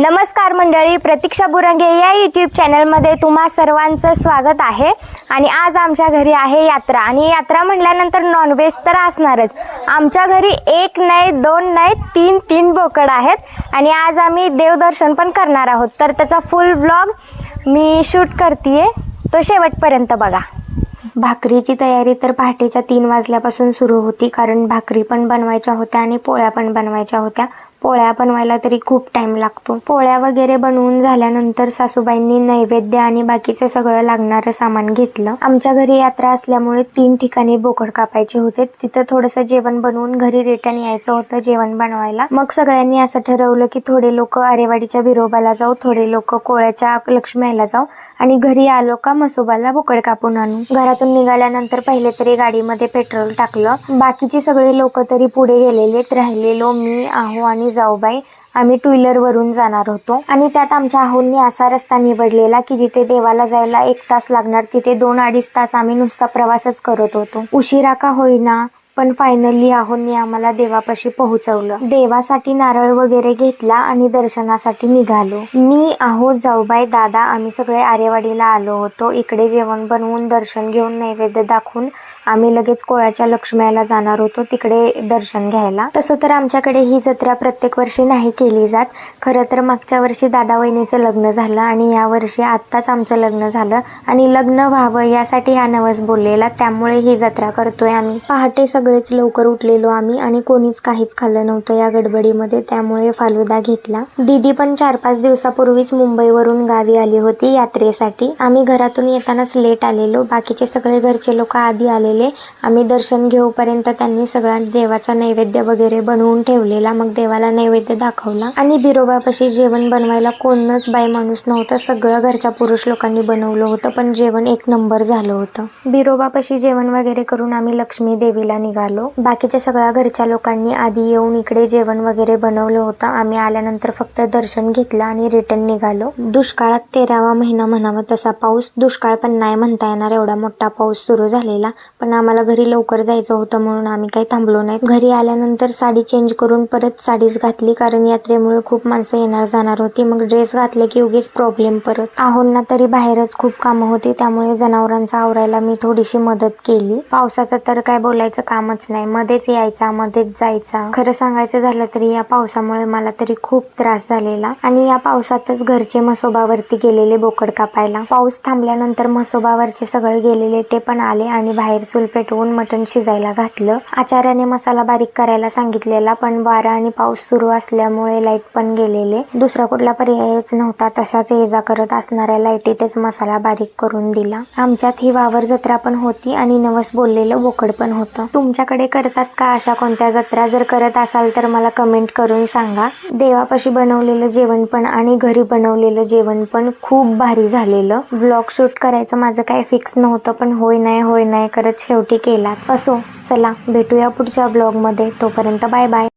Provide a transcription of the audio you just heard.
नमस्कार मंडळी प्रतीक्षा बुरंगे या यूट्यूब चॅनलमध्ये तुम्हा सर्वांचं स्वागत आहे. आणि आज आमच्या घरी आहे यात्रा. आणि यात्रा म्हटल्यानंतर नॉनव्हेज तर असणारच. आमच्या घरी एक नाही दोन नाही तीन तीन बोकड आहेत. आणि आज आम्ही देवदर्शन पण करणार आहोत. तर त्याचा फुल व्लॉग मी शूट करते तो शेवटपर्यंत बघा. भाकरीची तयारी तर पहाटेच्या तीन वाजल्यापासून सुरू होती कारण भाकरी पण बनवायच्या होत्या आणि पोळ्या पण बनवायच्या होत्या. पोळ्या बनवायला तरी खूप टाइम लागतो. पोळ्या वगैरे बनवून झाल्यानंतर सासूबाईंनी नैवेद्य आणि बाकीचं सगळं लागणारं सामान घेतलं. आमच्या घरी यात्रा असल्यामुळे तीन ठिकाणी बोकड कापायचे होते. तिथं थोडंसं जेवण बनवून घरी रिटर्न यायचं होतं जेवण बनवायला. मग सगळ्यांनी असं ठरवलं की थोडे लोक आरेवाडीच्या बिरोबाला जाऊ थोडे लोक कोळ्याच्या लक्ष्मीला जाऊ आणि घरी आलो का मसोबाला बोकड कापून आणू. घरातून निघाल्यानंतर पहिले तरी गाडीमध्ये पेट्रोल टाकलं. बाकीचे सगळे लोक तरी पुढे गेलेलेत. राहिलेलो मी आहो आणि जाऊबाई. आम्ही टू व्हीलर वरून जाणार होतो. आणि त्यात आमच्या आहोंनी असा रस्ता निवडलेला की जिथे देवाला जायला एक तास लागणार तिथे दोन अडीच तास आम्ही नुसता प्रवासच करत होतो. उशिरा का होईना? पण फायनली आहोंनी आम्हाला देवापाशी पोहोचवलं. देवासाठी नारळ वगैरे घेतला आणि दर्शनासाठी निघालो. मी आहो जाऊबाई दादा आम्ही सगळे आरेवाडीला आलो होतो. इकडे जेवण बनवून दर्शन घेऊन नैवेद्य दाखवून आम्ही लगेच कोळ्याच्या लक्ष्म्याला जाणार होतो तिकडे दर्शन घ्यायला. तसं तर आमच्याकडे ही जत्रा प्रत्येक वर्षी नाही केली जात. खरं तर मागच्या वर्षी दादा वहिनीचं लग्न झालं आणि या वर्षी आत्ताच आमचं लग्न झालं. आणि लग्न व्हावं यासाठी हा नवस बोललेला त्यामुळे ही जत्रा करतोय आम्ही. पहाटे सगळं सगळेच लवकर उठलेलो आम्ही आणि कोणीच काहीच खाल्लं नव्हतं या गडबडीमध्ये त्यामुळे फालुदा घेतला. दीदी पण चार पाच दिवसापूर्वीच मुंबईवरून गावी आली होती यात्रेसाठी. आम्ही घरातून येतानाच लेट आलेलो. बाकीचे सगळे घरचे लोक आधी आलेले. आम्ही दर्शन घेऊपर्यंत त्यांनी सगळा देवाचा नैवेद्य वगैरे बनवून ठेवलेला. मग देवाला नैवेद्य दाखवला. आणि बिरोबापाशी जेवण बनवायला कोणच बाई माणूस नव्हतं. सगळं घरच्या पुरुष लोकांनी बनवलं होतं पण जेवण एक नंबर झालं होतं. बिरोबापाशी जेवण वगैरे करून आम्ही लक्ष्मी देवीला निघालो. बाकीच्या सगळ्या घरच्या लोकांनी आधी येऊन इकडे जेवण वगैरे बनवलं होतं. आम्ही आल्यानंतर फक्त दर्शन घेतलं आणि रिटर्न निघालो. दुष्काळात तेरावा महिना म्हणावा तसा पाऊस. दुष्काळ पण नाही म्हणता येणार एवढा मोठा पाऊस सुरू झालेला. पण आम्हाला घरी लवकर जायचं होतं म्हणून आम्ही काही थांबलो नाही. घरी आल्यानंतर साडी चेंज करून परत साडीच घातली कारण यात्रेमुळे खूप माणसं येणार जाणार होती. मग ड्रेस घातले की उगीच प्रॉब्लेम परत. आहोंना तरी बाहेरच खूप कामं होती. त्यामुळे जनावरांचा आवरायला मी थोडीशी मदत केली. पावसाचं तर काय बोलायचं? कामच नाही. मध्येच यायचा मध्येच जायचा. खरं सांगायचं झालं तरी या पावसामुळे मला तरी खूप त्रास झालेला आणि या पावसातच घरचे मसोबावरती गेलेले बोकड कापायला. पाऊस थांबल्यानंतर मसोबावरचे सगळे गेलेले ते पण आले आणि बाहेर चूल पेटवून मटण शिजायला घातलं. आचार्याने मसाला बारीक करायला सांगितलेला पण वारा आणि पाऊस सुरू असल्यामुळे लाइट पण गेलेले. दुसरा कुठला पर्यायच नव्हता तशाच ये जा करत असणाऱ्या लाईटीतच मसाला बारीक करून दिला. आमच्यात ही वावर जत्रा पण होती आणि नवस बोललेलं बोकड पण होतं. तुमच्याकडे करतात का अशा कोणत्या जत्रा? जर करत असाल तर मला कमेंट करून सांगा. देवापाशी बनवलेलं जेवण पण आणि घरी बनवलेलं जेवण पण खूप भारी झालेलं. ब्लॉग शूट करायचं माझं काही फिक्स नव्हतं पण होय नाही होय नाही करत शेवटी केलाच. असो चला भेटूया पुढच्या ब्लॉगमध्ये तोपर्यंत बाय बाय